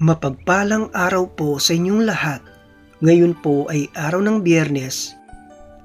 Mapagpalang araw po sa inyong lahat. Ngayon po ay araw ng biyernes,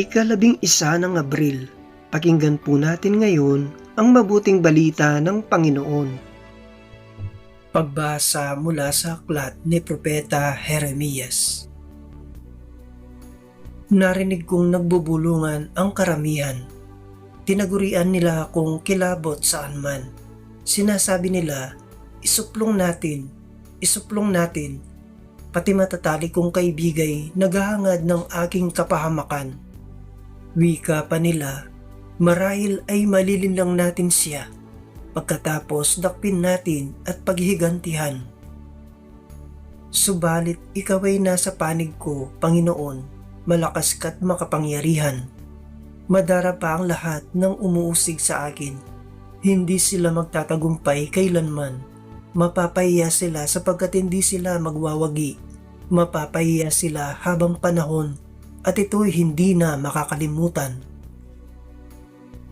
ikalabing isa ng Abril. Pakinggan po natin ngayon ang mabuting balita ng Panginoon. Pagbasa mula sa aklat ni Propeta Jeremias. Narinig kong nagbubulungan ang karamihan. Tinagurian nila akong kilabot saan man. Sinasabi nila, isuplong natin, isuplong natin. Pati matatali kong kaibigay naghahangad ng aking kapahamakan. Wika pa nila, marahil ay malilin lang natin siya. Pagkatapos dakpin natin at paghihigantihan. Subalit ikaw ay nasa panig ko, Panginoon, malakas ka't makapangyarihan. Madara pa ang lahat ng umuusig sa akin. Hindi sila magtatagumpay kailanman. Mapapahiya sila sapagkat hindi sila magwawagi. Mapapahiya sila habang panahon at ito'y hindi na makakalimutan.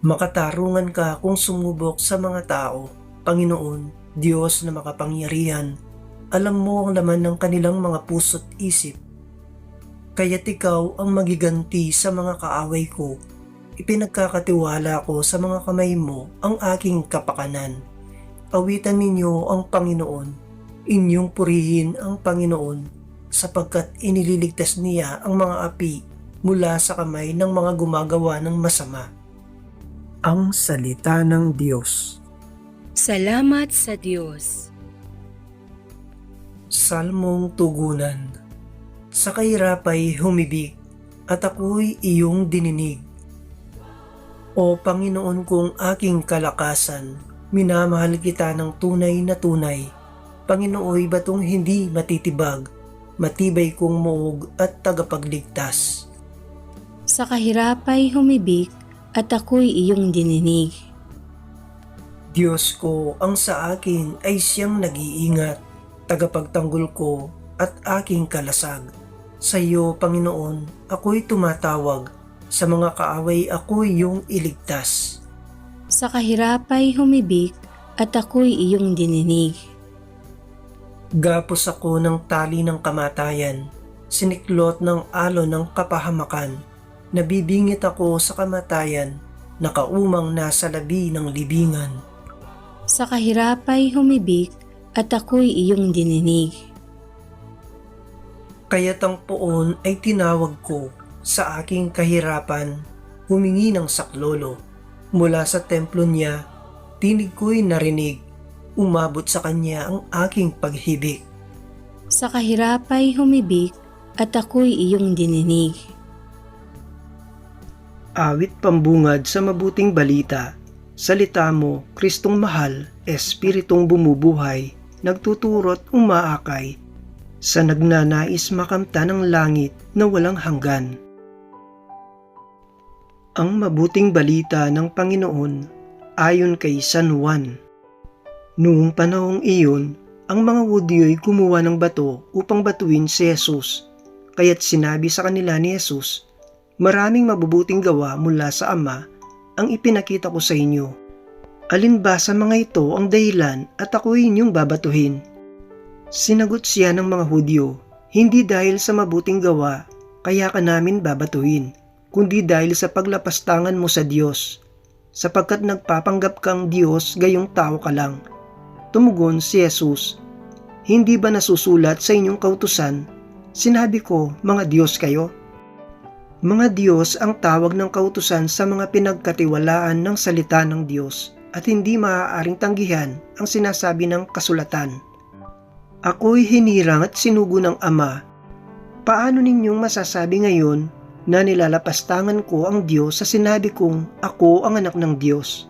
Makatarungan ka kung sumubok sa mga tao, Panginoon, Diyos na makapangyarihan. Alam mo ang laman ng kanilang mga puso't isip. Kaya't ikaw ang magiganti sa mga kaaway ko. Ipinagkakatiwala ko sa mga kamay mo ang aking kapakanan. Awitan ninyo ang Panginoon. Inyong purihin ang Panginoon sapagkat inililigtas niya ang mga api mula sa kamay ng mga gumagawa ng masama. Ang Salita ng Diyos Salamat sa Diyos. Salmong Tugunan Sa kahirapay humibig at ako'y iyong dininig. O Panginoon kong aking kalakasan, minamahal kita ng tunay na tunay. Panginooy batong hindi matitibag, matibay kong muog at tagapagligtas. Sa kahirapay humibik at ako'y iyong dininig. Diyos ko ang sa akin ay siyang nag-iingat, tagapagtanggol ko at aking kalasag. Sa iyo, Panginoon, ako'y tumatawag. Sa mga kaaway ako'y iyong iligtas. Sa kahirapay humibik at ako'y iyong dininig. Gapos ako ng tali ng kamatayan, siniklot ng alo ng kapahamakan. Nabibingit ako sa kamatayan, nakaumang nasa labi ng libingan. Sa kahirapay humibik at ako'y iyong dininig. Kaya't ang poon ay tinawag ko sa aking kahirapan, humingi ng saklolo. Mula sa templo niya, tinig ko'y narinig, umabot sa kanya ang aking paghibik. Sa kahirapay humibik at ako'y iyong dininig. Awit pambungad sa mabuting balita, salita mo, Kristong mahal, Espiritong bumubuhay, nagtuturot umaakay, sa nagnanais makamta ng langit na walang hanggan. Ang mabuting balita ng Panginoon ayon kay San Juan. Noong panahong iyon, ang mga Hudyo'y kumuha ng bato upang batuin si Jesus. Kaya't sinabi sa kanila ni Jesus, Maraming mabubuting gawa mula sa Ama ang ipinakita ko sa inyo. Alin ba sa mga ito ang dahilan at ako'y inyong babatuhin? Sinagot siya ng mga Hudyo, Hindi dahil sa mabuting gawa, kaya ka namin babatuhin, kundi dahil sa paglapastangan mo sa Diyos, sapagkat nagpapanggap kang Diyos gayong tao ka lang. Tumugon si Jesus, Hindi ba nasusulat sa inyong kautusan, sinabi ko, mga Diyos kayo? Mga Diyos ang tawag ng kautusan sa mga pinagkatiwalaan ng salita ng Diyos at hindi maaaring tanggihan ang sinasabi ng kasulatan. Ako'y hinirang at sinugo ng Ama. Paano ninyong masasabi ngayon na nilalapastangan ko ang Diyos sa sinabi kong ako ang anak ng Diyos?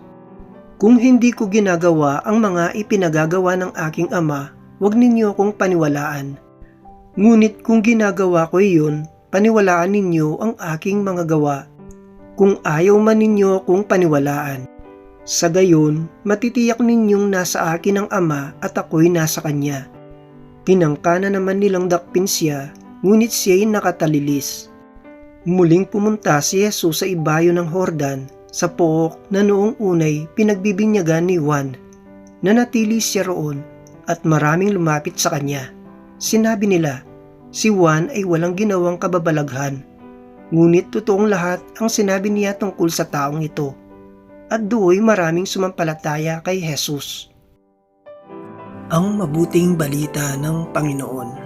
Kung hindi ko ginagawa ang mga ipinagagawa ng aking Ama, huwag ninyo akong paniwalaan. Ngunit kung ginagawa ko iyon, paniwalaan ninyo ang aking mga gawa. Kung ayaw man ninyo akong paniwalaan, sa gayon, matitiyak ninyong nasa akin ang Ama at ako'y nasa Kanya. Tinangkana naman nilang dakpin siya, ngunit siya'y nakatalilis. Muling pumunta si Jesus sa ibayo ng Hordan, sa pook na noong unay pinagbibinyagan ni Juan. Nanatili siya roon at maraming lumapit sa kanya. Sinabi nila, si Juan ay walang ginawang kababalaghan. Ngunit totoong lahat ang sinabi niya tungkol sa taong ito. At do'y maraming sumampalataya kay Jesus. Ang mabuting balita ng Panginoon.